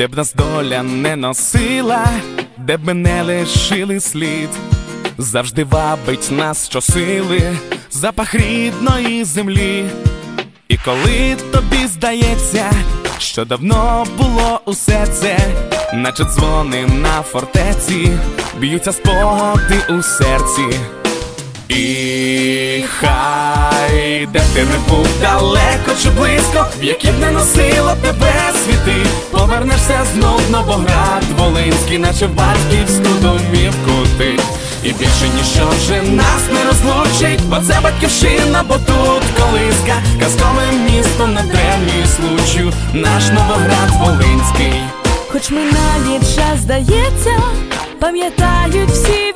де б нас доля не носила, де б ми не лишили слід, завжди вабить нас щосили, запах рідної землі. І коли тобі здається, що давно було усе це, наче дзвони на фортеці, б'ються спогади у серці. І хай, де ти не був далеко чи близько, в які б не носило тебе світи, повернешся знов Новоград Волинський, наче в батьківську домівку ти. І більше ніщо вже нас не розлучить, бо це батьківщина, бо тут колиска, казкове місто на древній случаю, наш Новоград Волинський. Хоч минає час, здається, пам'ятають всі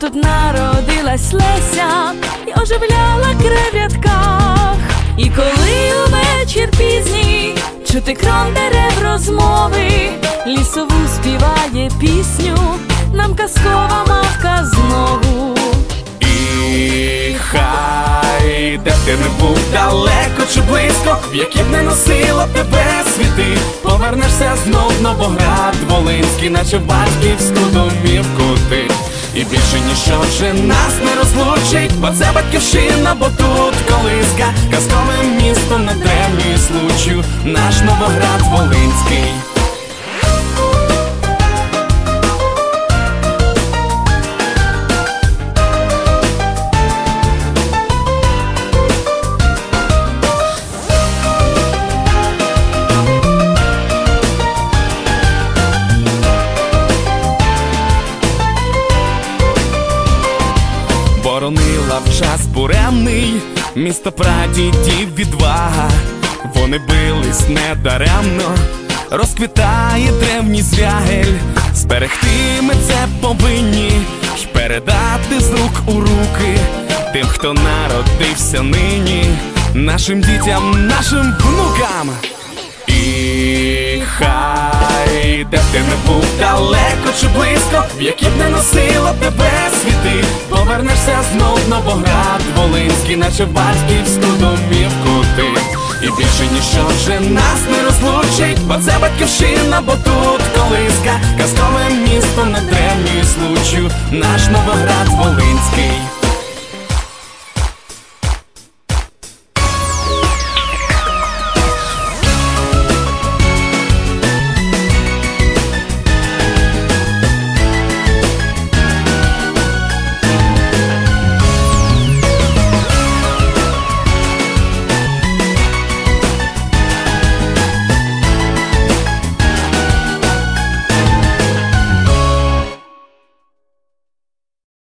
тут народилась Леся і оживляла рядках. І коли увечір пізній чути крон дерев розмови, лісову співає пісню, нам казкова мавка знову. І хай, де ти не був далеко чи близько, в які б не носило тебе світи, повернешся знов Новоград Волинський, наче в батьківську домівку ти. І більше ніщо вже нас не розлучить, бо це батьківщина, бо тут колиска, казкове місто на древній случаю, наш Новоград Волинський. Боронила в час буремний, місто прадідів відвага, вони бились недаремно, розквітає древній звягель, зберегти ми це повинні й передати з рук у руки тим, хто народився нині, нашим дітям, нашим внукам. І хай, де б ти не був далеко чи близько, в які б не носило тебе світи, повернешся знов Новоград Волинський, наче батьківську домівку ти. І більше ніщо вже нас не розлучить, бо це батьківщина, бо тут колиска, казкове місто на древній случаю, наш Новоград Волинський.